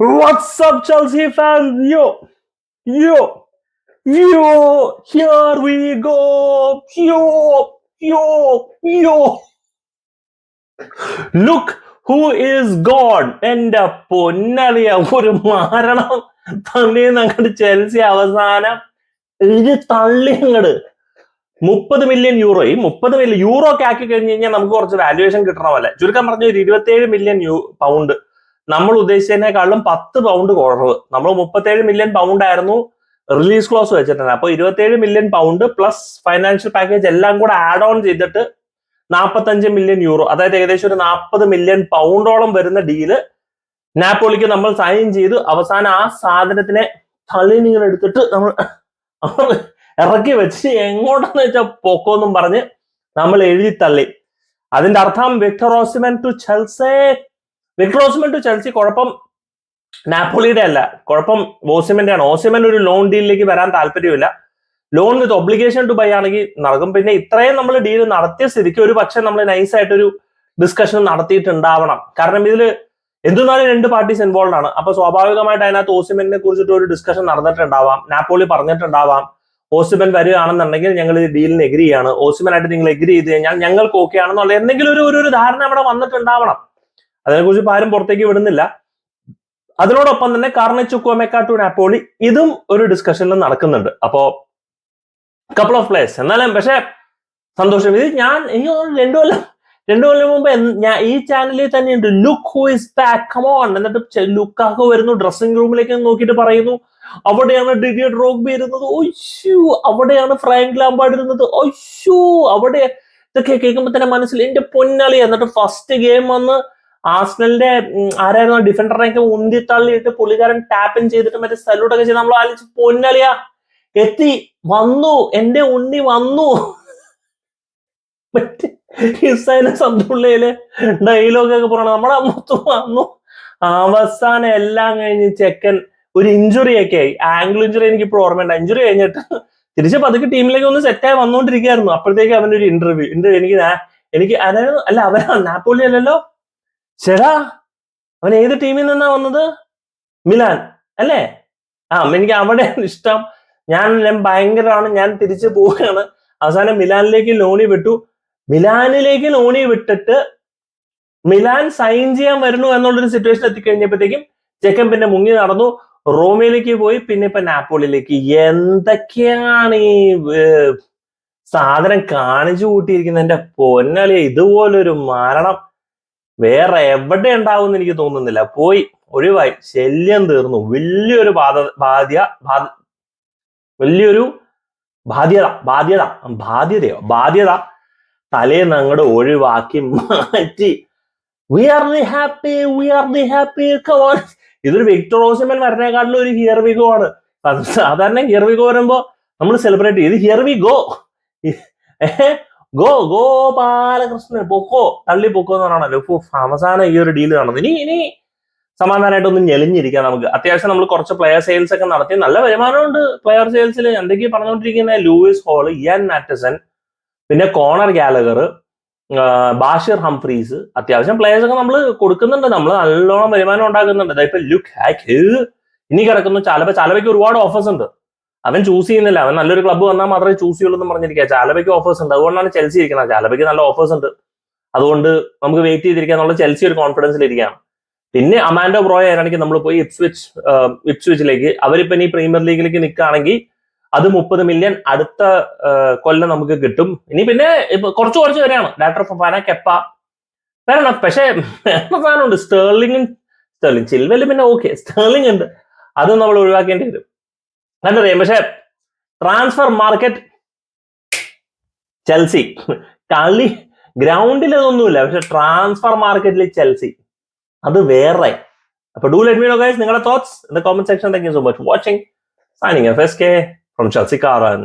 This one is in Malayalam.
What's up, Chelsea fans? Yo, yo, yo, here we go. Yo, yo, yo. Look who is God. എന്റെ പൊന്നറിയ ഒരു മരണം തള്ളി അങ്ങോട്ട് ചെൽസി അവസാനം ഇത് തള്ളി അങ്ങോട്ട് മുപ്പത് മില്യൺ യൂറോ ഈ മുപ്പത് മില്യൺ യൂറോ ഒക്കെ ആക്കി കഴിഞ്ഞ് കഴിഞ്ഞാൽ നമുക്ക് കുറച്ച് വാല്യുവേഷൻ കിട്ടണ പോലെ ചുരുക്കം പറഞ്ഞ ഒരു ഇരുപത്തിയേഴ് മില്യൺ യൂ പൗണ്ട് നമ്മൾ ഉദ്ദേശിച്ചതിനേക്കാളും പത്ത് പൗണ്ട് കുറവ്. നമ്മൾ മുപ്പത്തേഴ് മില്യൺ പൗണ്ട് ആയിരുന്നു റിലീസ് ക്ലോസ് വെച്ചിട്ടുണ്ട് അപ്പോൾ ഇരുപത്തേഴ് million pound plus financial package എല്ലാം കൂടെ ആഡ് ഓൺ ചെയ്തിട്ട് നാൽപ്പത്തഞ്ച് മില്യൺ യൂറോ അതായത് ഏകദേശം ഒരു നാൽപ്പത് മില്യൺ പൗണ്ടോളം വരുന്ന ഡീൽ നാപ്പോളിക്ക് നമ്മൾ സൈൻ ചെയ്തു അവസാനം ആ സാധനത്തിനെ തള്ളി നിങ്ങൾ എടുത്തിട്ട് നമ്മൾ ഇറക്കി വെച്ച് എങ്ങോട്ടെന്ന് വെച്ചാൽ പൊക്കോന്നും പറഞ്ഞ് നമ്മൾ എഴുതി തള്ളി. അതിന്റെ അർത്ഥം Victor Osimhen to Chelsea Victor to Chelsea കുഴപ്പം നാപ്പോളിയുടെ അല്ല. കുഴപ്പം ഓസിമന്റെ ആണ്. ഓസിമൻ ഒരു ലോൺ ഡീലിലേക്ക് വരാൻ താല്പര്യമില്ല loan with obligation to buy ആണെങ്കിൽ നടക്കും. പിന്നെ ഇത്രയും നമ്മൾ ഡീൽ നടത്തിയ സ്ഥിതിക്ക് ഒരു പക്ഷെ നമ്മൾ നൈസായിട്ടൊരു ഡിസ്കഷൻ നടത്തിയിട്ടുണ്ടാവണം. കാരണം ഇതിൽ എന്തുന്നാലും രണ്ട് പാർട്ടീസ് ഇൻവോൾവ് ആണ്. അപ്പൊ സ്വാഭാവികമായിട്ട് അതിനകത്ത് ഓസിമനെ കുറിച്ചിട്ട് ഒരു ഡിസ്കഷൻ നടന്നിട്ടുണ്ടാവാം. നാപ്പോളി പറഞ്ഞിട്ടുണ്ടാവാം. ഓസിമൻ വരികയാണെന്നുണ്ടെങ്കിൽ ഞങ്ങൾ ഈ ഡീലിന് എഗ്രി ചെയ്യാണ് ഓസിമനായിട്ട് നിങ്ങൾ എഗ്രി ചെയ്ത് കഴിഞ്ഞാൽ ഞങ്ങൾക്ക് ഓക്കെ ആണെന്നുള്ള എന്തെങ്കിലും ഒരു ഒരു ധാരണ അവിടെ വന്നിട്ടുണ്ടാവണം. അതിനെക്കുറിച്ച് ഇപ്പൊ ആരും പുറത്തേക്ക് വിടുന്നില്ല. അതിനോടൊപ്പം തന്നെ കാർണച്ചുക്കോമെക്ക ടു നാപ്പോളി ഇതും ഒരു ഡിസ്കഷനിൽ നടക്കുന്നുണ്ട്. അപ്പോ കപ്പിൾ ഓഫ് പ്ലേസ് എന്നാലും പക്ഷെ സന്തോഷം. ഇത് ഞാൻ രണ്ടു കൊല്ലം രണ്ടു കൊല്ലം മുമ്പ് ഞാൻ ഈ ചാനലിൽ തന്നെയുണ്ട് look who is back come on എന്നിട്ട് ലുക്കാക്കോ വരുന്നു. ഡ്രസ്സിംഗ് റൂമിലേക്ക് നോക്കിയിട്ട് പറയുന്നു. അവിടെയാണ് ഡിഡിയർ റോഗ്ബി ഇരുന്നത്. ഒശു അവിടെയാണ് ഫ്രാങ്ക് ലാംബാർഡ് ഇരുന്നത്. ഒശു അവിടെ ഇതൊക്കെ കേൾക്കുമ്പോ തന്നെ മനസ്സിൽ എന്റെ പൊന്നാളി. എന്നിട്ട് ഫസ്റ്റ് ഗെയിം വന്ന് ആസ്നലിന്റെ ആരായിരുന്നു ഡിഫൻഡറിനെയൊക്കെ ഉന്തി തള്ളിയിട്ട് പുള്ളിക്കാരൻ ടാപ്പിൻ ചെയ്തിട്ട് മറ്റേ സല്യൂട്ട് ഒക്കെ ചെയ്ത് നമ്മൾ ആലോചിച്ച് പൊന്നലിയ എത്തി വന്നു എന്റെ ഉണ്ണി വന്നു. സന്തുള്ളയിൽ ഡയലോഗ് ഒക്കെ പറയണം നമ്മുടെ മൊത്തം വന്നു. അവസാനം എല്ലാം കഴിഞ്ഞ് ചെക്കൻ ഒരു ഇഞ്ചുറി ഒക്കെ ആയി. ആംഗിൾ ഇഞ്ചുറി എനിക്ക് ഇപ്പോൾ ഓർമ്മയുണ്ട് ഇഞ്ചുറി കഴിഞ്ഞിട്ട് തിരിച്ച് പതുക്കെ ടീമിലേക്ക് ഒന്ന് സെറ്റായി വന്നുകൊണ്ടിരിക്കുകയായിരുന്നു അപ്പോഴത്തേക്ക് അവന്റെ ഒരു ഇന്റർവ്യൂ ഇന്റർവ്യൂ എനിക്ക് എനിക്ക് അതായത് അല്ല അവരാ നാപ്പോളി അല്ലല്ലോ? ചേടാ അവൻ ഏത് ടീമിൽ നിന്നാ വന്നത്? മിലാൻ അല്ലേ? ആ എനിക്ക് അവിടെ ഇഷ്ടം. ഞാൻ ഞാൻ ഭയങ്കരമാണ് ഞാൻ തിരിച്ചു പോവുകയാണ്. അവസാനം മിലാനിലേക്ക് ലോണി വിട്ടു. മിലാനിലേക്ക് ലോണി വിട്ടിട്ട് മിലാൻ സൈൻ ചെയ്യാൻ വരുന്നു എന്നുള്ളൊരു സിറ്റുവേഷൻ എത്തിക്കഴിഞ്ഞപ്പോഴത്തേക്കും ചെക്കൻ പിന്നെ മുങ്ങി നടന്നു. റോമയിലേക്ക് പോയി പിന്നെ ഇപ്പൊ നാപ്പോളിയിലേക്ക് എന്തൊക്കെയാണ് ഈ സാധനം കാണിച്ചു കൂട്ടിയിരിക്കുന്നത് എന്റെ പൊന്നലെ ഇതുപോലൊരു മരണം. വേറെ എവിടെ ഉണ്ടാവും എനിക്ക് തോന്നുന്നില്ല. പോയി. ഒഴിവായി. ശല്യം തീർന്നു. വലിയൊരു ബാധ ബാധ്യ ബാധ- വലിയൊരു ബാധ്യത ബാധ്യത ബാധ്യതയോ? ബാധ്യത. തലേന്ന് അങ്ങോട്ട് ഒഴിവാക്കി മാറ്റി. We are the happy we are the happy ഇതൊരു വിക്ടർ ഓസിമൻ വരണേക്കാട്ടിലും ഒരു ഹിയർ വി ഗോ ആണ്. സാധാരണ ഹിയർ വി ഗോ വരുമ്പോ നമ്മൾ സെലിബ്രേറ്റ് ചെയ്ത് here we go go go Balakrishnan പൊക്കോ തള്ളി പൊക്കോ എന്ന് പറഞ്ഞാണല്ലോ. അവസാനം ഈ ഒരു ഡീൽ നടന്നു ഇനി ഇനി സമാധാനമായിട്ട് ഒന്ന് ഞെളിഞ്ഞിരിക്കാം നമുക്ക്. അത്യാവശ്യം നമ്മൾ കുറച്ച് പ്ലെയർ സെയിൽസ് ഒക്കെ നടത്തി. നല്ല വരുമാനമുണ്ട് പ്ലെയർ സെയിൽസിൽ എന്തൊക്കെയാ പറഞ്ഞുകൊണ്ടിരിക്കുന്നത് ലൂയിസ് ഹോൾ ഇയാൻ മാറ്റസൺ പിന്നെ കോണർ ഗാലഗർ ബാഷിർ ഹംഫ്രീസ് അത്യാവശ്യം പ്ലെയേഴ്സ് ഒക്കെ നമ്മൾ കൊടുക്കുന്നുണ്ട്. നമ്മൾ നല്ലോണം വരുമാനം ഉണ്ടാക്കുന്നുണ്ട്. ഇപ്പൊ ലുക്ക് ഹാക്ക് ഇനി കിടക്കുന്നു. ചാലപ്പ ചാലപ്പയ്ക്ക് ഒരുപാട് ഓഫേഴ്സ് ഉണ്ട്. അവൻ ചൂസ് ചെയ്യുന്നില്ല. അവൻ നല്ലൊരു ക്ലബ്ബ് വന്നാൽ മാത്രമേ ചൂസ് ചെയ്യുള്ളൂ എന്ന് പറഞ്ഞിരിക്കുക ചാലബയ്ക്ക് ഓഫേഴ്സ് ഉണ്ട്. അതുകൊണ്ടാണ് ചെൽസി ഇരിക്കുന്നത് ചാലബയ്ക്ക് നല്ല ഓഫേഴ്സ് ഉണ്ട്. അതുകൊണ്ട് നമുക്ക് വെയിറ്റ് ചെയ്തിരിക്കുക എന്നുള്ള ചെൽസി ഒരു കോൺഫിഡൻസിൽ ഇരിക്കുകയാണ്. പിന്നെ അമാൻഡോ ബ്രോയ ആണെങ്കിൽ നമ്മൾ പോയി ഇപ്സ്വിച്ച് ഇപ്സ്വിച്ചിലേക്ക് അവരിപ്പോ ഇനി പ്രീമിയർ ലീഗിലേക്ക് നിൽക്കുകയാണെങ്കിൽ അത് മുപ്പത് മില്യൺ അടുത്ത കൊല്ലം നമുക്ക് കിട്ടും. ഇനി പിന്നെ ഇപ്പൊ കുറച്ച് കുറച്ച് വരെയാണ്. ഡാക്ടർ ഫഫാന കെപ്പ വേണം പക്ഷേ സാധനമുണ്ട്. സ്റ്റേർലിംഗ് സ്റ്റേർലിംഗ് ചിൽവെൽ പിന്നെ ഓക്കെ സ്റ്റേർലിംഗ് ഉണ്ട്. അതും നമ്മൾ ഒഴിവാക്കേണ്ടി വരും. കണ്ടറിയാം പക്ഷെ ട്രാൻസ്ഫർ മാർക്കറ്റ് ചെൽസി. കളി ഗ്രൗണ്ടിൽ ഒന്നുമില്ല പക്ഷെ ട്രാൻസ്ഫർ മാർക്കറ്റിൽ ചെൽസി. അത് വേറെ. അപ്പൊ do let me know guys നിങ്ങളുടെ thoughts in the comment section thank you so much watching signing F S K from Chelsea കാറൻ